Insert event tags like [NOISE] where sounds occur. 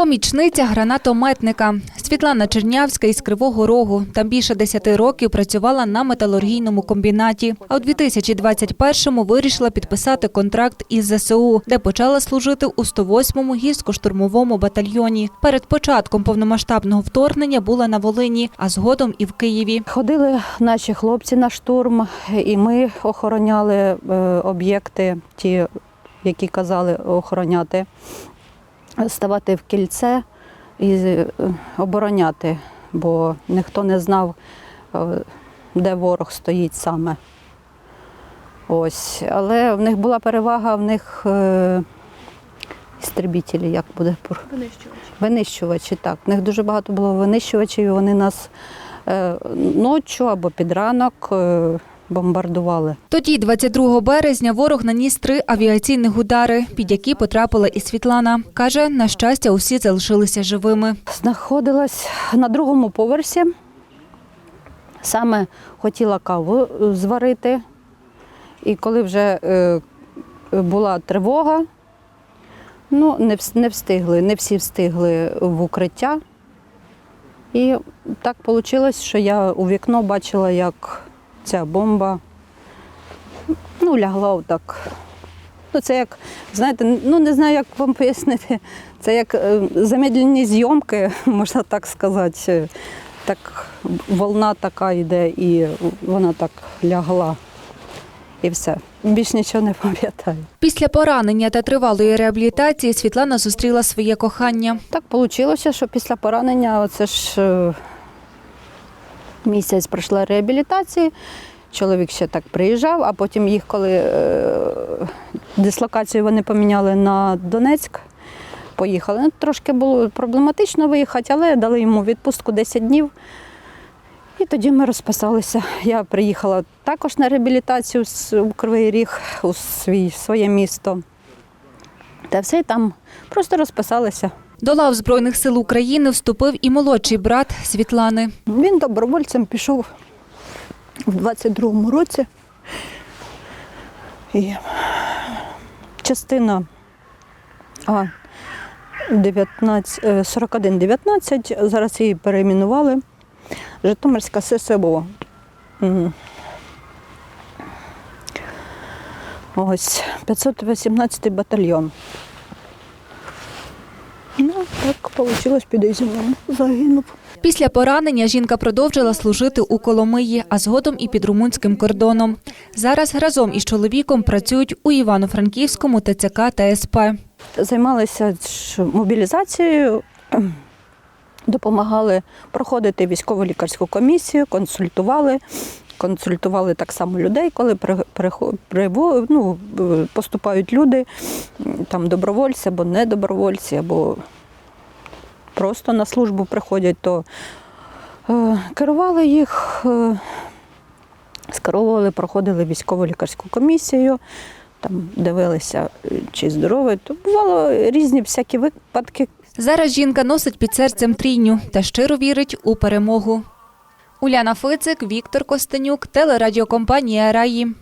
Помічниця гранатометника Світлана Чернявська із Кривого Рогу. Там більше 10 років працювала на металургійному комбінаті. А у 2021-му вирішила підписати контракт із ЗСУ, де почала служити у 108-му гірсько-штурмовому батальйоні. Перед початком повномасштабного вторгнення була на Волині, а згодом і в Києві. Ходили наші хлопці на штурм, і ми охороняли е, об'єкти, ті, які казали охороняти, ставати в кільце і е, обороняти, бо ніхто не знав, е, де ворог стоїть саме. Ось. Але в них була перевага, в них е, істребітелі, як буде пор- Винищувачі, так. В них дуже багато було винищувачів, і вони нас ночі або під ранок бомбардували. Тоді, 22 березня, ворог наніс три авіаційних удари, під які потрапила і Світлана. Каже, на щастя, усі залишилися живими. Знаходилась на другому поверсі. Саме хотіла каву е, зварити. І коли вже е, була тривога, ну, не, не встигли, не всі встигли в укриття. І так вийшло, що я у вікно бачила, як ця бомба ну, лягла отак. Ну, це як, знаєте, ну не знаю, як вам пояснити. Це як е, замедлені зйомки, [LAUGHS] можна так сказати. Так волна така йде, і вона так лягла. І все. Більш нічого не [LAUGHS] пам'ятаю. Після поранення та тривалої реабілітації Світлана зустріла своє кохання. Так вийшло, що після поранення, оце ж е, місяць пройшла реабілітації. Чоловік ще так приїжджав, а потім їх, коли е, дислокацію вони поміняли на Донецьк, поїхали. Ну, трошки було проблематично виїхати, але дали йому відпустку 10 днів. І тоді ми розписалися. Я приїхала також на реабілітацію у Кривий Ріг, у свій, своє місто. Та все і там просто розписалися. До лав Збройних сил України вступив і молодший брат Світлани. Він добровольцем пішов в 22-му році. І частина а, 19, е, 41-19, зараз її перейменували. Житомирська ССО. Ось 518 батальйон. Ну, так вийшло під Ізюмом. Загинув. Після поранення жінка продовжила служити у Коломиї, а згодом і під румунським кордоном. Зараз разом із чоловіком працюють у Івано-Франківському ТЦК та СП. займалися мобілізацією, допомагали проходити військово-лікарську комісію, консультували. Консультували так само людей, коли ну, е, поступають люди, там добровольці або недобровольці, або просто на службу приходять, то е, керували їх, е, скеровували, проходили військово-лікарську комісію, там дивилися, чи здоровий. То бувало різні всякі випадки. Зараз жінка носить під серцем трійню та щиро вірить у перемогу. Уляна Фицик, Віктор Костенюк, телерадіокомпанія Раї.